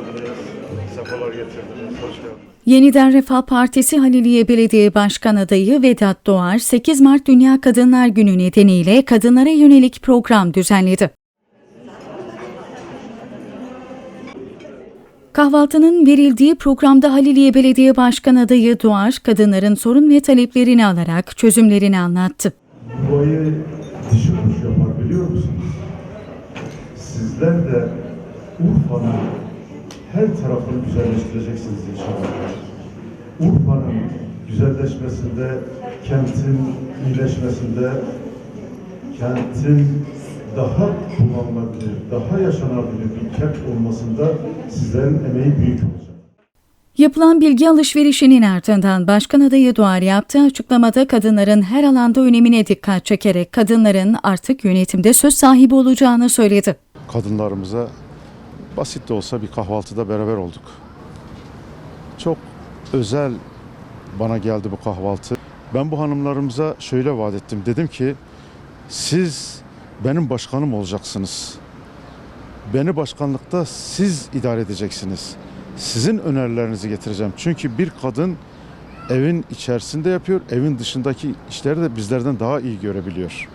geldiniz. Sefalar getirdiniz. Hoş geldiniz. Yeniden Refah Partisi Haliliye Belediye Başkan adayı Vedat Doğar, 8 Mart Dünya Kadınlar Günü nedeniyle kadınlara yönelik program düzenledi. Kahvaltının verildiği programda Haliliye Belediye Başkan adayı Doğar, kadınların sorun ve taleplerini alarak çözümlerini anlattı. Duayı dişi kuş yapar biliyor musunuz? Sizler de Urfa'nın her tarafını güzelleştireceksiniz inşallah. Urfa'nın güzelleşmesinde, kentin iyileşmesinde, kentin daha kullanılabilir, daha yaşanabilir bir kent olmasında sizlerin emeği büyük olacak. Yapılan bilgi alışverişinin ardından Başkan adayı Doğar yaptığı açıklamada kadınların her alanda önemine dikkat çekerek kadınların artık yönetimde söz sahibi olacağını söyledi. Kadınlarımıza basit de olsa bir kahvaltıda beraber olduk. Çok özel bana geldi bu kahvaltı. Ben bu hanımlarımıza şöyle vaat ettim. Dedim ki siz benim başkanım olacaksınız. Beni başkanlıkta siz idare edeceksiniz. Sizin önerilerinizi getireceğim. Çünkü bir kadın evin içerisinde yapıyor, evin dışındaki işleri de bizlerden daha iyi görebiliyor.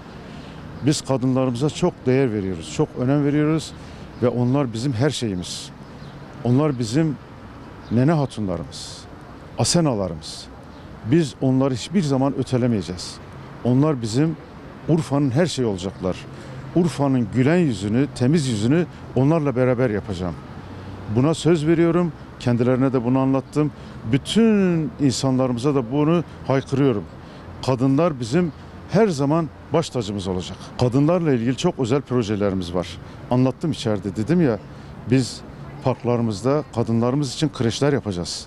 Biz kadınlarımıza çok değer veriyoruz, çok önem veriyoruz ve onlar bizim her şeyimiz. Onlar bizim nene hatunlarımız, asenalarımız. Biz onları hiçbir zaman ötelemeyeceğiz. Onlar bizim Urfa'nın her şeyi olacaklar. Urfa'nın gülen yüzünü, temiz yüzünü onlarla beraber yapacağım. Buna söz veriyorum. Kendilerine de bunu anlattım. Bütün insanlarımıza da bunu haykırıyorum. Kadınlar bizim her zaman baş tacımız olacak. Kadınlarla ilgili çok özel projelerimiz var. Anlattım içeride dedim ya biz parklarımızda kadınlarımız için kreşler yapacağız.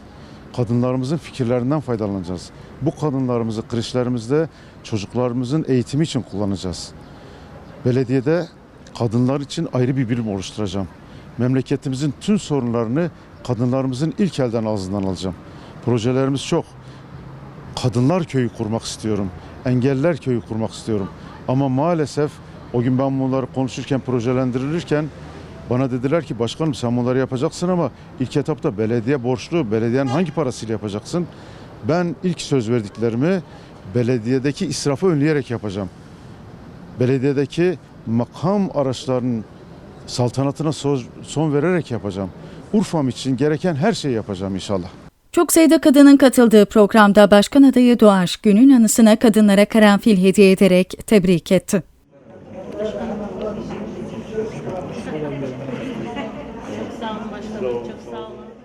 Kadınlarımızın fikirlerinden faydalanacağız. Bu kadınlarımızı kreşlerimizde çocuklarımızın eğitimi için kullanacağız. Belediyede kadınlar için ayrı bir birim oluşturacağım. Memleketimizin tüm sorunlarını kadınlarımızın ilk elden ağzından alacağım. Projelerimiz çok. Kadınlar köyü kurmak istiyorum. Engeller köyü kurmak istiyorum. Ama maalesef o gün ben bunları konuşurken, projelendirilirken bana dediler ki başkanım sen bunları yapacaksın ama ilk etapta belediye borçlu. Belediyenin hangi parasıyla yapacaksın? Ben ilk söz verdiklerimi belediyedeki israfı önleyerek yapacağım. Belediyedeki makam araçlarının saltanatına son, vererek yapacağım. Urfa'm için gereken her şeyi yapacağım inşallah. Çok sayıda kadının katıldığı programda Başkan adayı Doğar, günün anısına kadınlara karanfil hediye ederek tebrik etti. Çok sağ olun başkanım. Çok sağ olun.